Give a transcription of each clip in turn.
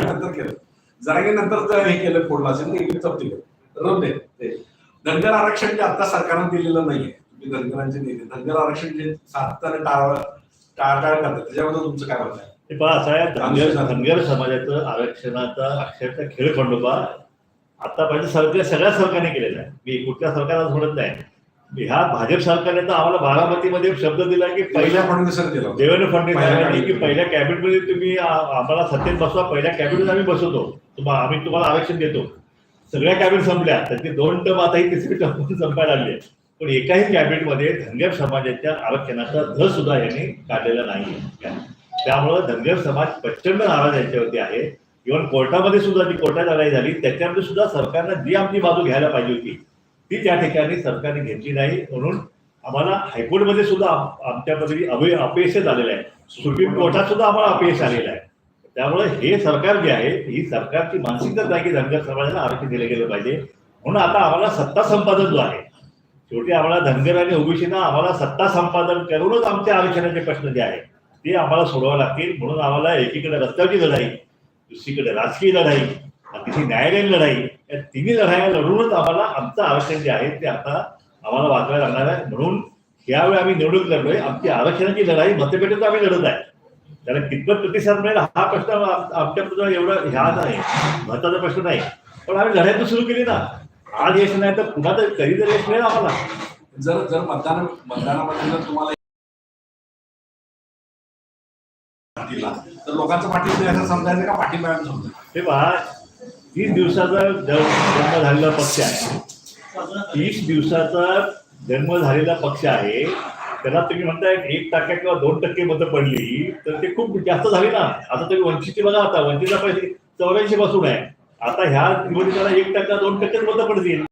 आम्ही नंतर केलं. जरांगे नंतर हे केलं फोडलं असेल इकडे जप्ती केलं राहून दे ते. धनगर आरक्षण जे आता सरकारनं दिलेलं नाहीये तुम्ही धनगरांचे नेते धनगर आरक्षण जे सातत्याने टाळ टाळटाळ करतात त्याच्याबद्दल तुमचं काय मत आहे? ते पहा असं आहे धनगर धनगर समाजाचं आरक्षणाचा अक्षरचा खेळ खंडोबा आतापर्यंत सरकार सगळ्या सरकारने केलेला आहे. मी कुठल्या सरकारला सोडत नाही. ह्या भाजप सरकारने तर आम्हाला बारामतीमध्ये शब्द दिला की पहिल्या. देवेंद्र फडणवीस की. पहिल्या कॅबिनेटमध्ये तुम्ही आम्हाला सत्तेत बसवा पहिल्या कॅबिनेट आम्ही बसवतो तुम्हाला आम्ही तुम्हाला आरक्षण देतो सगळ्या कॅबिनेट संपल्या त्याचे दोन टर्म आता ही तिसरी टर्म संपायला लागली आहे. पण एकाही कॅबिनेटमध्ये धनगर समाजाच्या आरक्षणाचा धर सुद्धा यांनी काढलेला नाही त्यामुळं धनगर समाज प्रचंड नाराज याच्यावरती आहे इव्हन कोर्टामध्ये सुद्धा जी कोर्टात लढाई झाली त्याच्यामध्ये सुद्धा सरकारनं जी आमची बाजू घ्यायला पाहिजे होती ती त्या ठिकाणी सरकारने घेतली नाही. म्हणून आम्हाला हायकोर्टमध्ये सुद्धा आमच्यामध्ये अवय अपयश झालेलं आहे. सुप्रीम कोर्टात सुद्धा आम्हाला अपयश आलेलं आहे. त्यामुळे हे सरकार जे आहे ही सरकारची मानसिकता आहे की धनगर समाजाला आरक्षण दिलं गेलं पाहिजे. म्हणून आता आम्हाला सत्ता संपादन जो आहे शेवटी आम्हाला धनगर आणि ओबीसीना आम्हाला सत्ता संपादन करूनच आमच्या आरक्षणाचे प्रश्न जे आहेत ते आम्हाला सोडवावे लागतील. म्हणून आम्हाला एकीकडे रस्त्याची लढाई दुसरीकडे राजकीय लढाई आणि तिथे न्यायालयीन लढाई या तिन्ही लढाया लढूनच आम्हाला आमचं आरक्षण जे आहे ते आता आम्हाला वाचवायला लागणार आहे. म्हणून यावेळी आम्ही निवडणूक लढलोय. आमची आरक्षणाची लढाई मतपेटीत आम्ही लढत आहे. त्याला कितपत प्रतिसाद मिळेल हा प्रश्न आम- आमच्याबद्दल एवढा ह्या नाही. महत्त्वाचा प्रश्न नाही. पण आम्ही लढाई तर सुरू केली ना. आज यश नाही तर पुन्हा तर कधीतरी यश मिळेल आम्हाला. जर जर मतदान मतदानामध्ये जर तुम्हाला तर लोकांचा पाठिंबा समजायचं का? पाठिंबा हे पहा तीस दिवसाचा जन्म झालेला पक्ष आहे. तीस दिवसाचा जन्म झालेला पक्ष आहे. त्याला तुम्ही म्हणताय एक टक्के किंवा दोन टक्के मतं पडली तर ते खूप जास्त झाली ना. आता तुम्ही वंचितची बघा आता वंचितला पैसे चौऱ्याऐंशी पासून आहे. आता ह्या निवडणुकीला एक टक्का दोन टक्केच मतं पडतील.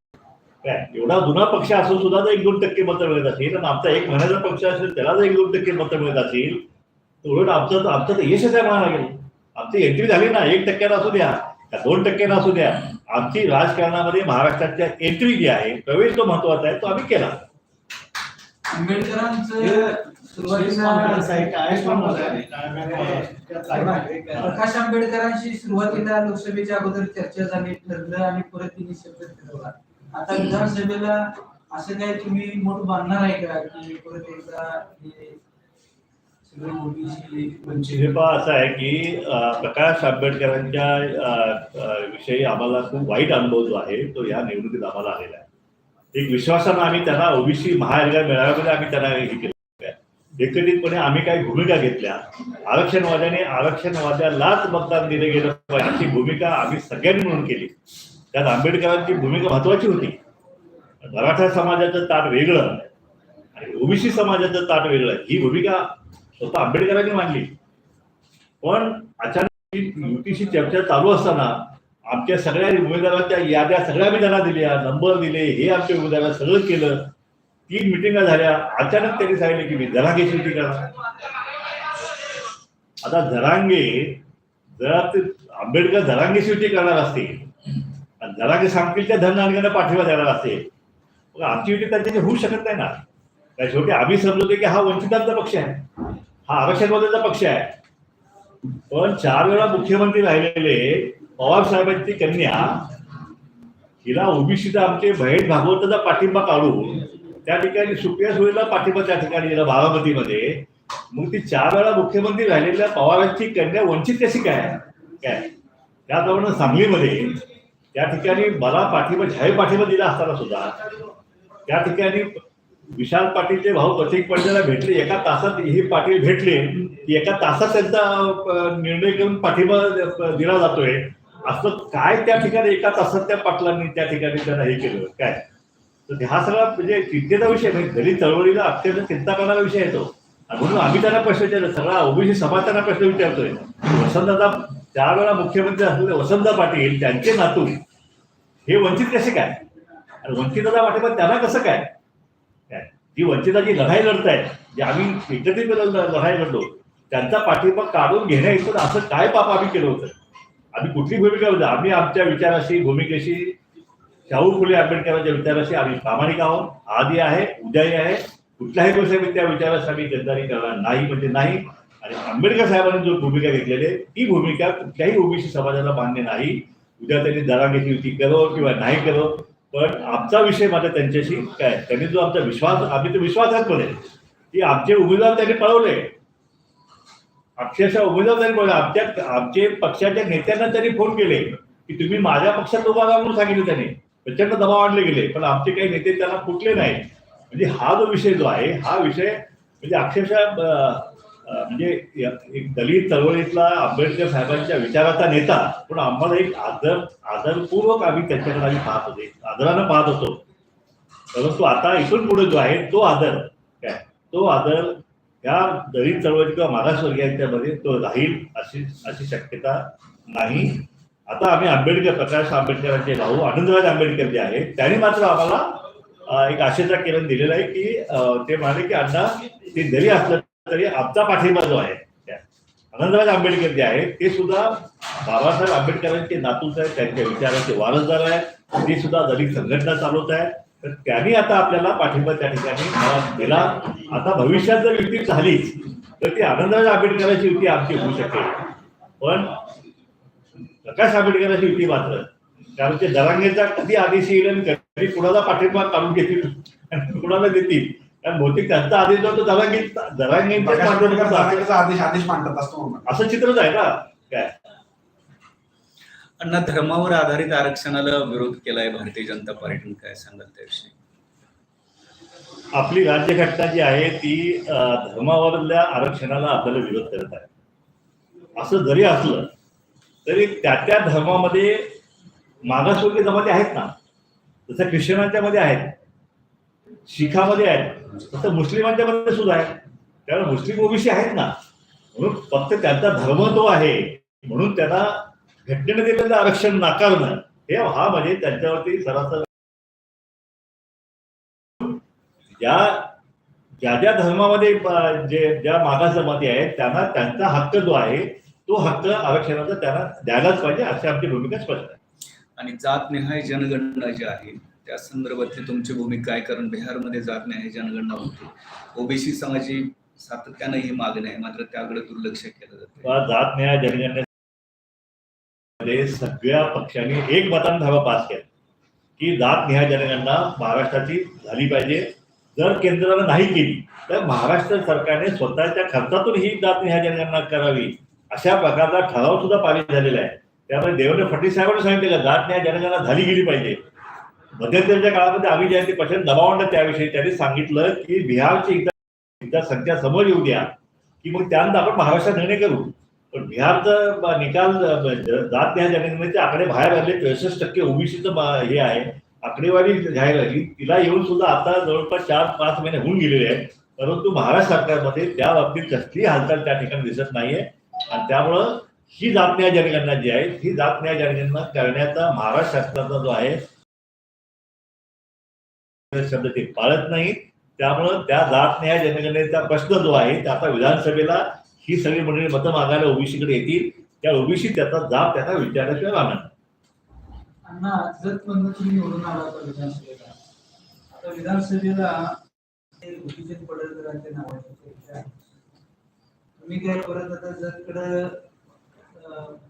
काय? एवढा जुना पक्ष असून सुद्धा जर एक दोन टक्के मतं मिळत असेल आणि आमचा एक महिन्याचा पक्ष असेल त्याला जर एक दोन टक्के मतं मिळत असेल तर उलट आमचं तर आमचं तर यशच आहे म्हणायला लागेल. आमची एंट्री झाली ना एक टक्क्याला असू द्या. का दोन टक्क्यानं असू द्या. आमची राजकारणामध्ये महाराष्ट्राच्या एंट्री जी आहे प्रवेश जो महत्त्वाचा आहे तो आम्ही केला. प्रकाश आंबेडकरांशी सुरुवातीला लोकसभेच्या अगोदर चर्चा झाली ठरलं आणि परत तिने शब्द ठरवला. आता विधानसभेला असं काय तुम्ही मोठ बांधणार आहे का की परत एकदा हे सगळे ओबीसी वंचित हे पहा असं आहे की प्रकाश आंबेडकरांच्या विषयी आम्हाला खूप वाईट अनुभव जो आहे तो या निवडणुकीत आम्हाला आलेला आहे. एक विश्वासानं आम्ही त्यांना ओबीसी महायोगा मेळाव्यामध्ये आम्ही त्यांना हे केलं. एकत्रितपणे आम्ही काही भूमिका घेतल्या. आरक्षणवाद्याने आरक्षणवाद्यालाच मतदान दिलं गेलं पाहिजे. अशी भूमिका आम्ही सगळ्यांनी म्हणून केली. त्यात आंबेडकरांची भूमिका महत्वाची होती. मराठा समाजाचं ताट वेगळं आणि ओबीसी समाजाचं ताट वेगळं. ही भूमिका स्वतः आंबेडकरांनी मांडली. पण अचानक युतीशी चर्चा चालू असताना आमच्या सगळ्या उमेदवारांच्या याद्या सगळ्या आम्ही त्यांना दिल्या नंबर दिले हे आमच्या उमेदवारांना सगळं केलं. तीन मिटिंगा झाल्या. अचानक त्यांनी सांगितलं की मी धरांगेची युती करा. आता धरांगे जर ते आंबेडकर जरांगेची युती करणार असतील आणि सांगतील त्या धननानग्यांना पाठिंबा देणार असेल मग आमची युती त्यांच्याशी होऊ शकत नाही ना. शेवटी आम्ही समजतो की हा वंचितांचा पक्ष आहे. हा आरक्षणवाद्याचा पक्ष आहे. पण चार वेळा मुख्यमंत्री राहिलेले पवार साहेबांची कन्या हिला ओबीसीचा आमचे बहीण भागवताचा पाठिंबा काढून त्या ठिकाणी सुप्रिया सुळेला पाठिंबा त्या ठिकाणी दिला बारामतीमध्ये. मग ती चार वेळा मुख्यमंत्री राहिलेल्या पवारांची कन्या वंचित कशी काय काय? त्याप्रमाणे सांगलीमध्ये त्या ठिकाणी मला पाठिंबा जाहीर पाठिंबा दिला असताना सुद्धा त्या ठिकाणी विशाल पाटीलचे भाऊ प्रतीक पाटीलला भेटले एका तासात हे पाटील भेटले. की एका तासात त्यांचा निर्णय घेऊन पाठिंबा दिला जातोय. असं काय त्या ठिकाणी एका तासात त्या पाटलांनी त्या ठिकाणी त्यांना हे केलं? काय? तर हा सगळा म्हणजे चिंतेचा विषय म्हणजे दलित चळवळीला अत्यंत चिंता करणारा विषय येतो म्हणून आम्ही त्यांना प्रश्न विचारला. सगळा ओबीसी समाज त्यांना प्रश्न विचारतोय. वसंतदादा चार वेळा मुख्यमंत्री असलेले वसंतदा पाटील त्यांचे नातू हे वंचित कसे काय? आणि वंचिताचा पाटील त्यांना कसं काय? जी वंचिताची लढाई लढतायत जे आम्ही एकत्रित लढाई लढलो त्यांचा पाठिंबा काढून घेण्या इथून असं काय पाप आम्ही केलं होतं? आम्ही कुठली भूमिका होती आम्ही आमच्या विचाराशी भूमिकेशी शाहू फुले आंबेडकरांच्या विचाराशी आम्ही प्रामाणिक आहोत. आधी आहे उद्याही आहे. कुठल्याही गोष्टी त्या विचाराशी आम्ही गद्दारी करणार नाही म्हणजे नाही. आणि आंबेडकर साहेबांनी जो भूमिका घेतलेली आहे ती भूमिका कुठल्याही ओबीसी समाजाला मान्य नाही. उद्या त्यांनी दरा घेतली होती करो किंवा नाही करो. पण आमचा विषय माझा त्यांच्याशी काय? त्यांनी जो आमचा विश्वास आम्ही तो विश्वासात मध्ये की आमचे उमेदवार त्यांनी पळवले. अक्षरशः उमेदवार त्यांनी पळवले. आमच्या आमचे पक्षाच्या नेत्यांना त्यांनी फोन केले की तुम्ही माझ्या पक्षात उभा राहा म्हणून सांगितले त्यांनी. प्रचंड दबाव आणले गेले. पण आमचे काही नेते त्यांना फुटले नाही म्हणजे हा जो विषय जो आहे हा विषय म्हणजे अक्षरशः म्हणजे या- एक दलित चळवळीतला आंबेडकर साहेबांच्या विचाराचा नेता पण आम्हाला एक आदर आदरपूर्वक आम्ही त्यांच्याकडे आम्ही पाहत होते आदरानं पाहत होतो. परंतु आता इथून पुढे जो आहे तो आदर काय? तो आदर या दलित चळवळी किंवा मागासवर्गीयांच्यामध्ये तो राहील अशी अशी शक्यता नाही. आता आम्ही आंबेडकर प्रकाश आंबेडकरांचे भाऊ आनंदराज आंबेडकर जे आहेत त्यांनी मात्र आम्हाला एक आशेचा किरण दिलेला आहे की ते म्हणाले की अण्णा ते जरी असलं तरी आमचा पाठिंबा जो आहे आनंदराज आंबेडकर जे आहेत ते सुद्धा बाबासाहेब आंबेडकरांचे नातूच आहेत त्यांच्या विचारांचे वारसदार आहेत. ते सुद्धा दलित संघटना चालवत आहे तर त्यांनी आता आपल्याला पाठिंबा त्या ठिकाणी दिला. आता भविष्यात जर युती झालीच तर ती आनंदराज आंबेडकरांची युती आमची होऊ शकेल. पण प्रकाश आंबेडकरांची युती मात्र कारण ते दरांगेचा कधी आदेश येईल आणि कधी कुणाला पाठिंबा काढून घेतील आणि कुणाला देतील बहुतेक त्यांचा आदेश जो पाठिंबा जाण्याचा आदेश आदेश मांडतात असतो. असं चित्रच आहे ना. काय? अण्णा धर्मावर आधारित आरक्षणाला विरोध केलाय भारतीय जनता पार्टीने काय सांगाल त्याविषयी? आपली राज्यघटना जी आहे ती धर्मावरल्या आरक्षणाला आपल्याला विरोध करत आहे. असं जरी असलं तरी त्या त्या धर्मामध्ये मागासवर्गीय जमाती आहेत ना. जसं ख्रिश्चनांच्या मध्ये आहेत. शिखामध्ये आहेत. तसं मुस्लिमांच्या मध्ये सुद्धा आहे त्यामुळे मुस्लिम ओबीसी आहेत ना. म्हणून फक्त त्यांचा धर्म तो आहे. म्हणून त्यांना घटनेने दिलेलं आरक्षण नाकारणं हे हा म्हणजे त्यांच्यावरती सरासर ज्या ज्या ज्या धर्मामध्ये जे ज्या मागास जमाती आहेत त्यांना त्यांचा हक्क जो आहे तो हक्क आरक्षणाचा त्यांना द्यायलाच पाहिजे अशी आमची भूमिका स्पष्ट आहे. आणि जात निहाय जनगणना जी आहे त्या संदर्भातली तुमची भूमिका आहे कारण बिहारमध्ये जात नाही जनगणना होती. ओबीसी समाजाची सातत्यानं ही मागणी आहे मात्र त्याकडे दुर्लक्ष केलं जाते किंवा जात न्याय जनगणनेमध्ये सगळ्या पक्षांनी एक मतान धावा पास केला. की जात न्याय जनगणना महाराष्ट्राची झाली पाहिजे. जर केंद्रानं नाही केली तर महाराष्ट्र सरकारने स्वतःच्या खर्चातून ही जात न्याय जनगणना करावी. अशा प्रकारचा ठराव सुद्धा पारित झालेला आहे. त्यामुळे देवेंद्र फडणवीस साहेबांनी सांगितलं जात न्याय जनगणना झाली गेली पाहिजे. मध्यंतरच्या काळामध्ये आम्ही ज्या ते प्रचंड दबाव आणला त्याविषयी त्यांनी सांगितलं की बिहारची एकदा एकदा संख्या समोर येऊ द्या की मग त्यानंतर आपण महाराष्ट्रात निर्णय करू. पण बिहारचा निकाल जात न्याय जनगणनेचे आकडे बाहेर आले त्रेसष्ट टक्के ओबीसीचं हे आहे. आकडेवारी जाहीर झाली. तिला येऊन सुद्धा आता जवळपास चार पाच महिने होऊन गेलेले आहेत. परंतु महाराष्ट्र सरकारमध्ये त्या बाबतीत कसलीही हालचाल त्या ठिकाणी दिसत नाहीये. आणि त्यामुळं ही जात न्याय जनगणना जी आहे ही जात न्याय जनगणना करण्याचा महाराष्ट्र शासनाचा जो आहे शब्द ते पाळत नाही त्यामुळं त्या जात न्याय जनगणनेचा प्रश्न जो आहे ते आता विधानसभेला ही सगळी मंडळी मतं मागायला ओबीसीकडे येतील. त्या ओबीसी त्याचा जाब त्यांना विचारल्याशिवाय राहणार. तुम्ही निवडून आला होता विधानसभेला. आता विधानसभेला पडळकरांचे नाव. तुम्ही काय परत आता जतकडे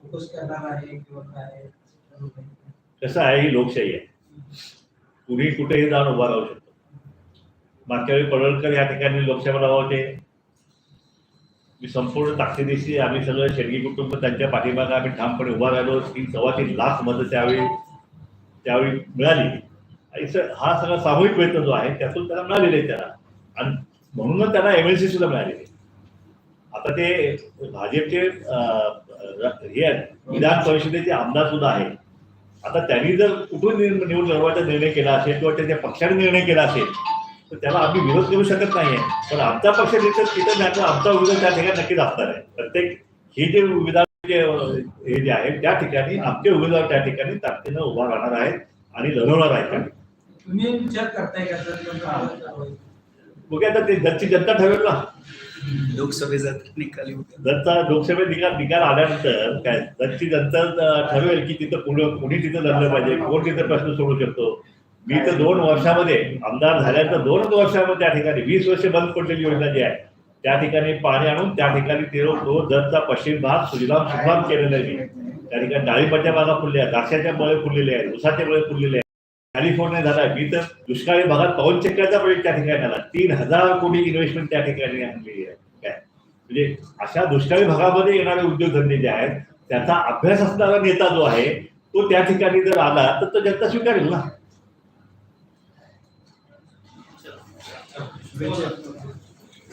फोकस करणार आहे किंवा काय? कसं आहे ही लोकशाही आहे. कुणी कुठेही जाऊन उभा राहू शकतो. मागच्या वेळी पडळकर या ठिकाणी लोकसभेला होते. मी संपूर्ण ताकदीशी आम्ही सगळं शेडगी कुटुंब त्यांच्या पाठीमागे आम्ही ठामपणे उभा राहिलो. तीन सव्वा तीन लाख मतं त्यावेळी त्यावेळी मिळाली. आणि हा सगळा सामूहिक प्रयत्न जो आहे त्यातून त्याला मिळालेलं आहे त्याला. आणि म्हणूनच त्यांना एमएलसी सुद्धा मिळालेली आहे. आता ते भाजपचे हे आहेत, विधान परिषदेचे आमदार सुद्धा आहेत. आता त्यांनी जर कुठून निवड लढवायचा निर्णय केला असेल किंवा त्याच्या पक्षाने निर्णय केला असेल तर त्याला आम्ही विरोध करू शकत नाहीये. पण आमचा पक्ष तिथं तिथं नाही आमचा विरोध त्या ठिकाणी नक्कीच असणार आहे. प्रत्येक हे जे उमेदवार जे हे जे आहे त्या ठिकाणी आमचे उमेदवार त्या ठिकाणी ताकदीनं उभा राहणार आहेत आणि लढवणार आहेत. तुम्ही विचार करताय का जर तुमचा आवाज चालवायचा? बघूया आता ते जगची जनता ठरवेल ना. लोकसभेचा निकाली जरचा लोकसभेत निकाल निकाल आल्यानंतर काय जरची जनता ठरवेल की तिथं कुणी कुणी तिथं लढलं पाहिजे कोण तिथं प्रश्न सोडू शकतो. मी तर दोन वर्षामध्ये आमदार झाल्यानंतर दोनच वर्षामध्ये त्या ठिकाणी वीस वर्ष बंद पडलेली योजना जी आहे त्या ठिकाणी पाणी आणून त्या ठिकाणी ते तो जतचा पश्चिम भाग सुजलाम सुफलाम केलेला आहे. त्या ठिकाणी डाळिंबाच्या बागा फुलल्या आहेत द्राक्षाच्या बळे फुललेले आहेत उसाचे बळे फुललेले आहेत. कॅलिफोर्निया झाला मी तर दुष्काळी भागात पवन चक्राचा प्रोजेक्ट त्या ठिकाणी आला. तीन हजार कोटी इन्व्हेस्टमेंट त्या ठिकाणी आणली आहे. काय? म्हणजे अशा दुष्काळी भागामध्ये येणारे उद्योगधंदे जे आहेत त्याचा अभ्यास असणारा नेता जो आहे तो त्या ठिकाणी जर आला तर तो जनता स्वीकारेल ना?